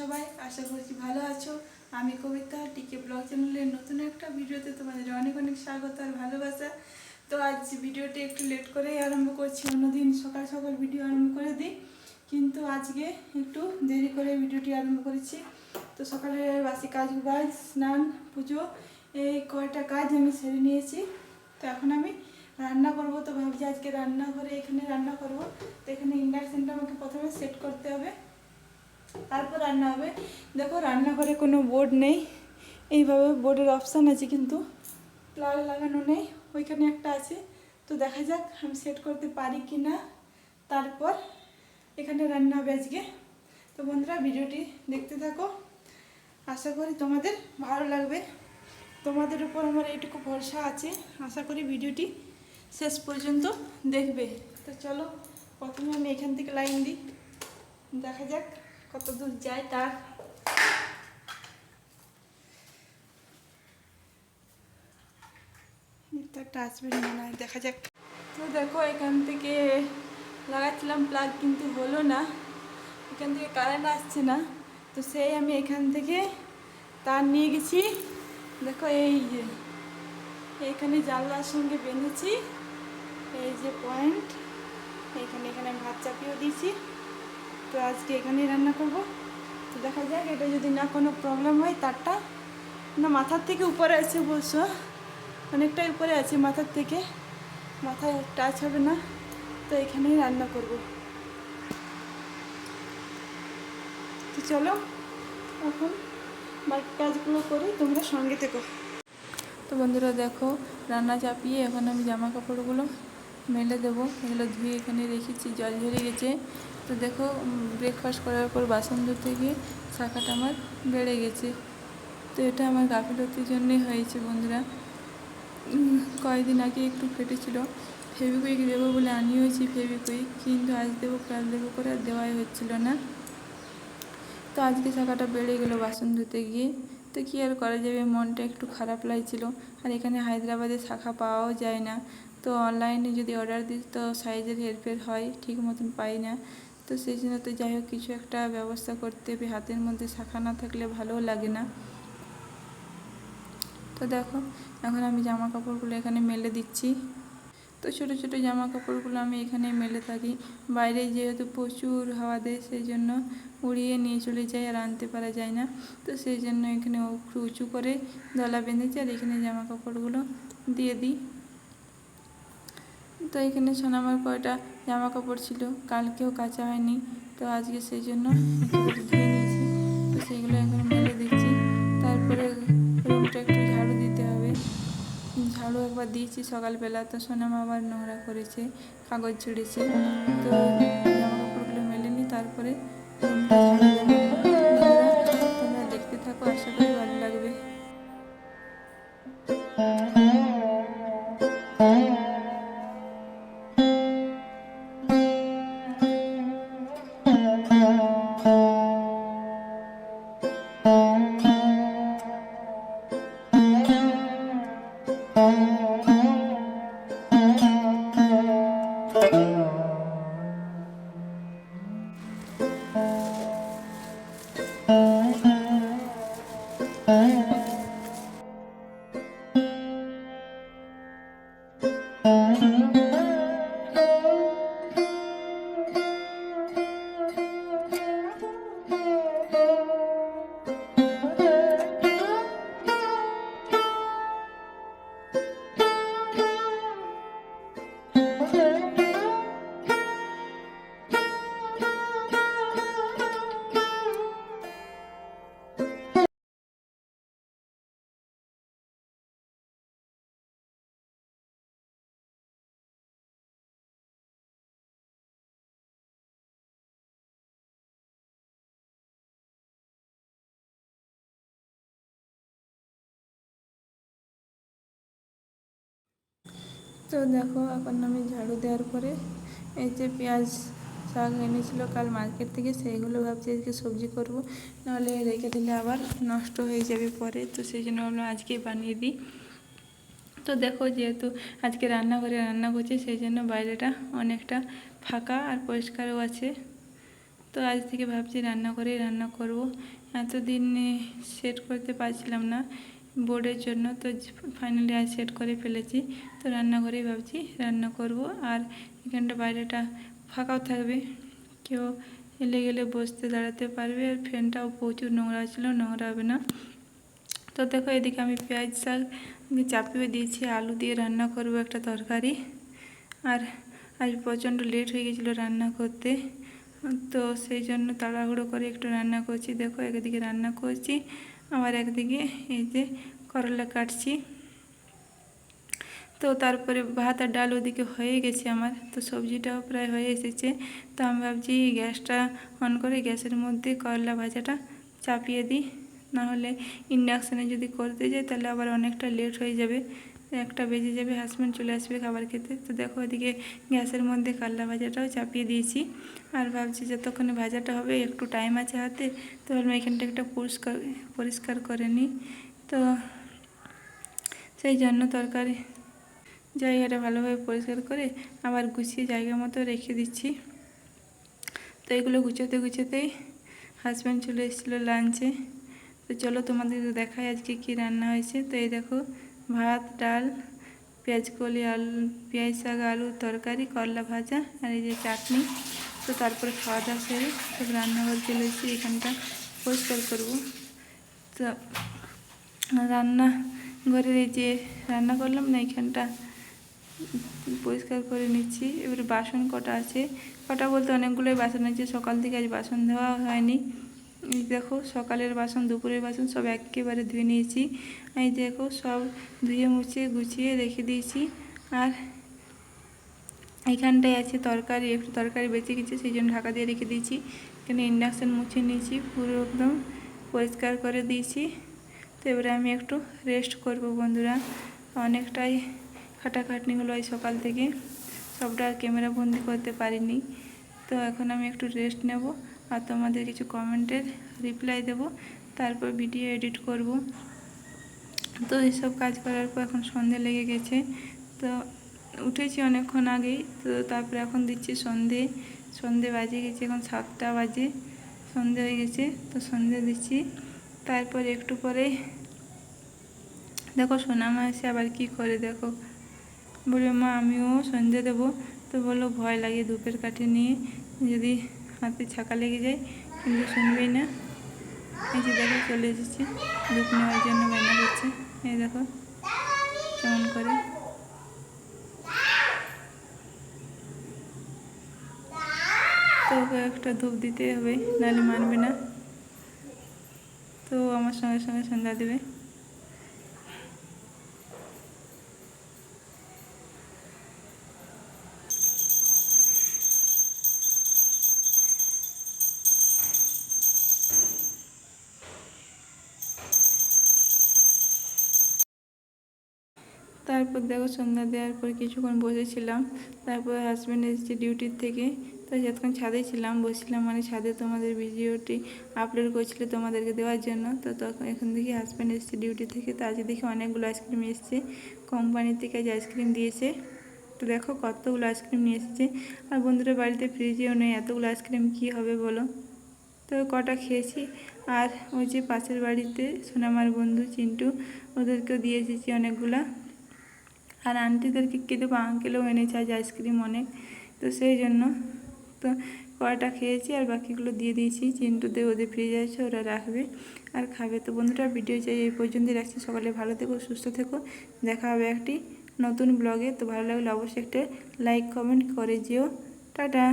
সবাই? আশা করছি ভালো আছো। আমি কবিতা, টিকে ব্লগ চ্যানেলের নতুন একটা ভিডিওতে তোমাদের অনেক অনেক স্বাগত আর ভালোবাসা। তো আজ ভিডিওটি একটু লেট করেই আরম্ভ করছি, অন্যদিন সকাল সকাল ভিডিও আরম্ভ করে দিই। কিন্তু আজকে একটু দেরি করে ভিডিওটি আরম্ভ করেছি। তো সকালে বাসি কাজ বাজ স্নান, পুজো, এই কয়টা কাজ আমি সেরে নিয়েছি। তো এখন আমি রান্না করব। তো ভাবছি আজকে রান্না করে এখানে রান্না করব। তো এখানে ইন্ডাকশনটা আমাকে প্রথমে সেট করতে হবে। তারপর রান্না হবে। দেখো, রান্নাঘরে কোনো বোর্ড নেই। এইভাবে বোর্ডের অপশান আছে কিন্তু। প্লাগ লাগানো নেই। ওইখানে একটা আছে। তো দেখা যাক আমি সেট করতে পারি কি না তারপর এখানে রান্না হবে আজকে। তো বন্ধুরা, ভিডিওটি দেখতে থাকো। আশা করি তোমাদের ভালো লাগবে। তোমাদের উপর আমার এইটুকু ভরসা আছে। আশা করি ভিডিওটি শেষ পর্যন্ত দেখবে। তো চলো, প্রথমে আমি এখান থেকে লাইন দিই। দেখা যাক। কত দূর যায় তার? একটা আসবে মনে হয় দেখা যাক। তো দেখো এখান থেকে লাগাচ্ছিলাম প্লাগ কিন্তু হলো না। এখান থেকে কারেন্ট আসছে না। তো সেই আমি এখান থেকে তার নিয়ে গেছি। দেখো এই যে এইখানে জানলার সঙ্গে বেঁধেছি। এই যে পয়েন্ট এখানে এখানে আমি ভাত চাপিয়েও দিয়েছি। তো আজকে এখানেই রান্না করব। তো দেখা যাক, এটা যদি না কোনো প্রবলেম হয়, তারটা না মাথার থেকে উপরে আছে বলছো? অনেকটাই উপরে আছে মাথার থেকে। মাথায় টাচ হবে না। তো এখানেই রান্না করব। তো চলো, এখন বাকি কাজগুলো করি, তোমরা সঙ্গে থেকো। তো বন্ধুরা দেখো, রান্না চাপিয়ে এখন আমি জামা কাপড়গুলো মেলে দেবো। এগুলো ধুয়ে এখানে রেখেছি, জল ঝরে গেছে। তো দেখো ব্রেকফাস্ট করার পর বাসন ধুতে গিয়ে শাখাটা আমার বেড়ে গেছে। তো এটা আমার গাফিলতির জন্যই হয়েছে বন্ধুরা। কয়েকদিন আগে একটু ফেটেছিল ফেবিকুইক দেবো বলে আনিয়েছি ফেবিকুইক কিন্তু আজ দেবো, কাল দেবো করে আর দেওয়াই হচ্ছিল না। তো আজকে শাখাটা বেড়ে গেলো বাসন ধুতে গিয়ে। তো কী আর করা যাবে, মনটা একটু খারাপ লাগছিল। আর এখানে হায়দ্রাবাদে শাখা পাওয়াও যায় না। তো অনলাইনে যদি অর্ডার দিই, তো সাইজের হেরফের হয়, ঠিক মতন পাই না। তো সেই জন্য তো যাই হোক, কিছু একটা ব্যবস্থা করতে হবে। হাতের মধ্যে শাখা না থাকলে ভালোও লাগে না। তো দেখো, এখন আমি জামা কাপড়গুলো এখানে মেলে দিচ্ছি। তো ছোটো ছোটো জামা কাপড়গুলো আমি এখানে মেলে থাকি। বাইরে যেহেতু প্রচুর হাওয়া দেয়, সেই জন্য উড়িয়ে নিয়ে চলে যায় আর আনতে পারা যায় না। তো সেই জন্য এখানে উঁচু করে দলা বেঁধেছি আর এখানে জামা কাপড়গুলো দিয়ে দিই। তো এখানে সোনামার কয়টা জামা কাপড় ছিল? কালকেও কাচা হয়নি, তো আজকে সেই জন্য তো সেইগুলো এখন মেলে দিচ্ছি। তারপরে রুমটা একটু ঝাড়ু দিতে হবে। ঝাড়ু একবার দিয়েছি সকালবেলা, তো সোনামা আবার নোংরা করেছে, কাগজ ছিঁড়েছে। তো জামা কাপড়গুলো মেলেনি, তারপরে রুমটা Mm-hmm. তো দেখো, এখন আমি ঝাড়ু দেওয়ার পরে এই যে পেঁয়াজ শাক এনেছিল, কাল মার্কেট থেকে সেইগুলো ভাবছি আজকে সবজি করব। নাহলে রেখে দিলে আবার নষ্ট হয়ে যাবে পরে, তো সেই জন্য ভাবলাম আজকেই বানিয়ে দিই। তো দেখো, যেহেতু আজকে রান্নাঘরে রান্না করছি, সেই জন্য বাইরেটা অনেকটা ফাঁকা আর পরিষ্কারও আছে। তো আজ থেকে ভাবছি রান্না করেই রান্না করব। এতদিন সেট করতে পারছিলাম না। বোর্ডের জন্য তো ফাইনালি আজ সেট করে ফেলেছি। তো রান্নাঘরেই ভাবছি, রান্না করব। আর এখানটা বাইরেটা ফাঁকাও থাকবে। কেউ এলে গেলে বসতে দাঁড়াতে পারবে। আর ফ্যানটাও প্রচুর নোংরা ছিল, নোংরা হবে না। তো দেখো এদিকে আমি পেঁয়াজ, শাক চাপিয়ে দিয়েছি। আলু দিয়ে রান্না করব একটা তরকারি। আর আজ প্রচণ্ড লেট হয়ে গেছিল রান্না করতে। তো সেই জন্য তাড়াহুড়ো করে একটু রান্না করছি। দেখো একদিকে রান্না করছি। আবার একদিকে এই যে করলা কাটছি। তো তারপরে ভাত আর ডাল ওদিকে হয়ে গেছে আমার। তো সবজিটাও প্রায় হয়ে এসেছে। তো আমি ভাবছি গ্যাসটা অন করে গ্যাসের মধ্যে করলা ভাজাটা চাপিয়ে দিই। নাহলে ইন্ডাকশানে যদি করতে যাই তাহলে আবার অনেকটা লেট হয়ে যাবে। একটা বেজে যাবে হাজব্যান্ড চলে আসবে খাবার খেতে। তো দেখো ওদিকে গ্যাসের মধ্যে কাল্লা ভাজাটাও চাপিয়ে দিয়েছি। আর ভাবছি যতক্ষণে ভাজাটা হবে, একটু টাইম আছে হাতে তো ভাবলাম এখানটা একটা পরিষ্কার পরিষ্কার করে নিই। তো সেই জন্য তরকারি জায়গাটা ভালোভাবে পরিষ্কার করে আবার গুছিয়ে জায়গা মতো রেখে দিচ্ছি। তো এগুলো গুছোতে গুছোতেই হাজব্যান্ড চলে এসেছিল লাঞ্চে তো চলো তোমাদের দেখাই আজকে কি রান্না হয়েছে। তো এই দেখো ভাত, ডাল, পেঁয়াজ কলি, আলু, পেঁয়াজ শাক, আলু, তরকারি, করলা ভাজা আর এই যে চাটনি। তো তারপরে খাওয়া দাওয়া সেরে সব রান্নাঘর চলে এসেছি এখানটা পরিষ্কার করব। তো রান্না ঘরের এই যে রান্না করলাম না, এখানটা পরিষ্কার করে নিচ্ছি। এবারে বাসন কটা আছে? কটা বলতে অনেকগুলোই বাসন আছে। সকাল থেকে আজ বাসন দেওয়া হয়নি। এই দেখো, সকালের বাসন, দুপুরের বাসন সব একেবারে ধুয়ে নিয়েছি। এই দেখো, সব ধুয়ে মুছে গুছিয়ে রেখে দিয়েছি। আর এখানটায় আছে তরকারি, একটু তরকারি বেঁচে গেছে, সেই জন্য ঢাকা দিয়ে রেখে দিয়েছি। এখানে ইন্ডাকশান মুছে নিয়েছি, পুরো একদম পরিষ্কার করে দিয়েছি। তো এবারে আমি একটু রেস্ট করব বন্ধুরা। অনেকটাই খাটাখাটনি হলো এই সকাল থেকে। সবটা ক্যামেরা বন্দি করতে পারিনি। তো এখন আমি একটু রেস্ট নেব। আর তোমাদের কিছু কমেন্টের রিপ্লাই দেব, তারপর ভিডিও এডিট করব। তো এইসব কাজ করার পর এখন সন্ধে লেগে গেছে। তো উঠেছি অনেকক্ষণ আগেই, তো তারপরে এখন দিচ্ছি সন্ধে। সন্ধে বাজে গেছে এখন সাতটা বাজে, সন্ধে হয়ে গেছে, তো সন্ধে দিচ্ছি। তারপর একটু পরে, দেখো সোনামা এসে আবার কি করে দেখো। বলে, মা, আমিও সন্ধে দেবো। তো বলল, ভয় লাগে ধূপের কাঠি নিয়ে, যদি হাতে ছাকা লেগে যায়, কিন্তু শুনবেই না। এই যে দেখো, চলে এসেছি। ধূপ নেওয়ার জন্য বায়না করছে। এই দেখো, কেমন করে। তো ওকে একটা ধূপ দিতে হবে, নাহলে মানবে না। তো আমার সঙ্গে সঙ্গে সন্ধ্যা দেবে। তারপর দেখো সন্ধ্যা দেওয়ার পর কিছুক্ষণ বসেছিলাম। তারপর হাজব্যান্ড এসেছে ডিউটির থেকে। তো যতক্ষণ ছাদে ছিলাম, বসছিলাম মানে ছাদে তোমাদের ভিডিওটি আপলোড করছিল তোমাদেরকে দেওয়ার জন্য। তো তখন এখান থেকে হাজব্যান্ড এসেছে ডিউটি থেকে। তো আজকে দেখি অনেকগুলো আইসক্রিম এসেছে। কোম্পানি থেকে আজ আইসক্রিম দিয়েছে। তো দেখো কতগুলো আইসক্রিম নিয়ে এসেছে। আর বন্ধুরা, বাড়িতে ফ্রিজেও নেই। এতগুলো আইসক্রিম কী হবে বলো? তো কটা খেয়েছি। আর ওই যে পাশের বাড়িতে সোনামার বন্ধু, চিন্টু, ওদেরকেও দিয়ে এসেছি অনেকগুলা। আর আন্টিদেরকে কী দেবো আঙ্কেলও এনেছে আজ আইসক্রিম অনেক। তো সেই জন্য তো কয়টা খেয়েছি আর বাকিগুলো দিয়ে দিয়েছি। চিন্টুতে ওদের ফ্রিজে আছে, ওরা রাখবে আর খাবে। তো বন্ধুরা ভিডিও চাই এই পর্যন্তই রাখছি। সকালে ভালো থেকো, সুস্থ থেকো। দেখা হবে একটি নতুন ব্লগে তো ভালো লাগলে অবশ্যই একটা লাইক কমেন্ট করে যেও। টাটা!